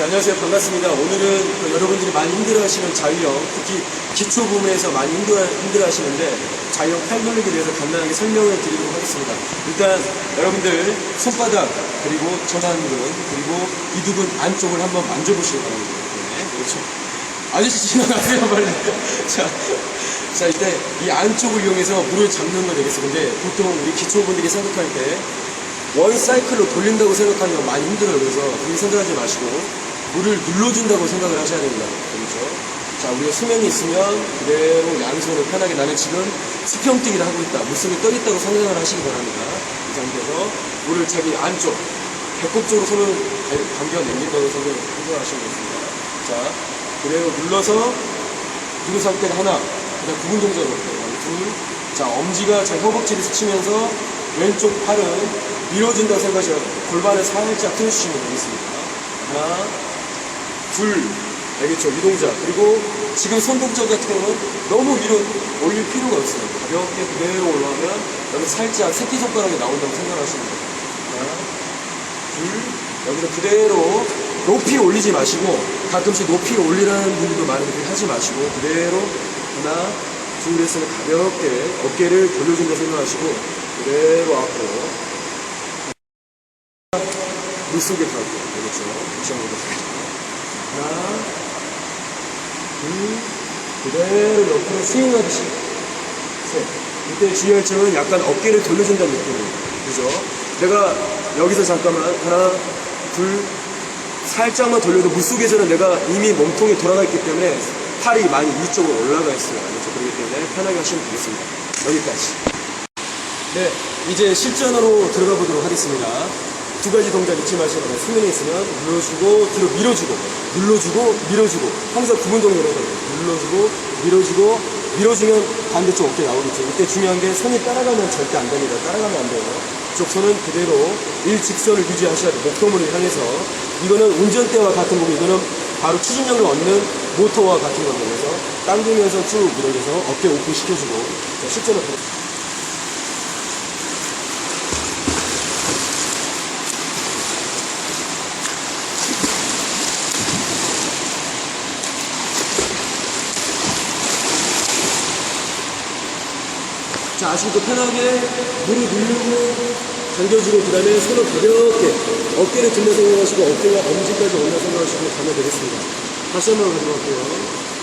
네, 안녕하세요. 반갑습니다. 오늘은 그 여러분들이 많이 힘들어 하시는 자유형, 특히 기초 부분에서 많이 힘들어, 힘들어 하시는데 자유형 팔 돌리기에 대해서 간단하게 설명을 드리도록 하겠습니다. 일단 여러분들 손바닥 그리고 전완근 그리고 이두근 안쪽을 한번 만져보시기 바랍니다. 네, 그렇죠. 아저씨 지나가세요 빨리. 자, 자 이때 이 안쪽을 이용해서 물을 잡는 거 되겠어요. 근데 보통 우리 기초분들이 생각할 때 원 사이클로 돌린다고 생각하면 많이 힘들어요. 그래서 그렇게 생각하지 마시고 물을 눌러준다고 생각을 하셔야 됩니다. 그렇죠? 자, 우리가 수면이 있으면 그대로 양손을 편하게 나는 지금 수평뛰기를 하고 있다. 물속에 떠 있다고 상상을 하시기 바랍니다. 이 상태에서 물을 자기 안쪽, 배꼽 쪽으로 손을 당겨 내민다고 생각하시면 됩니다. 자, 그대로 눌러서 누른 상태가 하나, 그 다음 구분 동작으로 둘, 자, 엄지가 제 허벅지를 스치면서 왼쪽 팔은 밀어준다고 생각하시고 골반을 살짝 틀어주시면 되겠습니다. 하나, 둘, 알겠죠? 이 동작. 그리고 지금 손 동작 같은 경우는 너무 위로 올릴 필요가 없어요. 가볍게 그대로 올라오면 여기 살짝 새끼손가락이 나온다고 생각하시면 돼요. 하나, 둘, 여기서 그대로 높이 올리지 마시고 가끔씩 높이 올리라는 분들도 많은데 하지 마시고 그대로 하나, 둘 해서 가볍게 어깨를 돌려준다 생각하시고 그대로 앞으로 물속에 가고 그렇죠. 다시 한번 하나, 둘, 그대로 옆으로 스윙하듯이 셋. 이때 점은 약간 어깨를 돌려준다는 느낌이에요. 그죠? 내가 여기서 잠깐만 하나, 둘, 살짝만 돌려도 물속에서는 내가 이미 몸통이 돌아가 있기 때문에 팔이 많이 위쪽으로 올라가 있어요. 그렇죠? 그렇기 때문에 편하게 하시면 되겠습니다. 여기까지. 네, 이제 실전으로 들어가 보도록 하겠습니다. 두 가지 동작 잊지 마시고 수면에 있으면 눌러주고 뒤로 밀어주고 눌러주고 밀어주고 항상 구분 동작을 해야 돼요. 눌러주고 밀어주고 밀어주면 반대쪽 어깨 나오겠죠. 이때 중요한 게 손이 따라가면 절대 안 됩니다. 따라가면 안 돼요. 쪽 손은 그대로 일직선을 유지하셔야 돼요. 목표물을 향해서 이거는 운전대와 같은 거고 이거는 바로 추진력을 얻는 모터와 같은 겁니다. 그래서 당기면서 쭉 밀어줘서 어깨 오픈 시켜주고 자, 실전으로 보겠습니다. 자, 아시겠죠? 편하게 물을 누르고 당겨주고 그 다음에 손을 가볍게 어깨를 들려 생각하시고 어깨와 엄지까지 올려 생각하시고 가면 되겠습니다. 다시 한 번 가도록 할게요.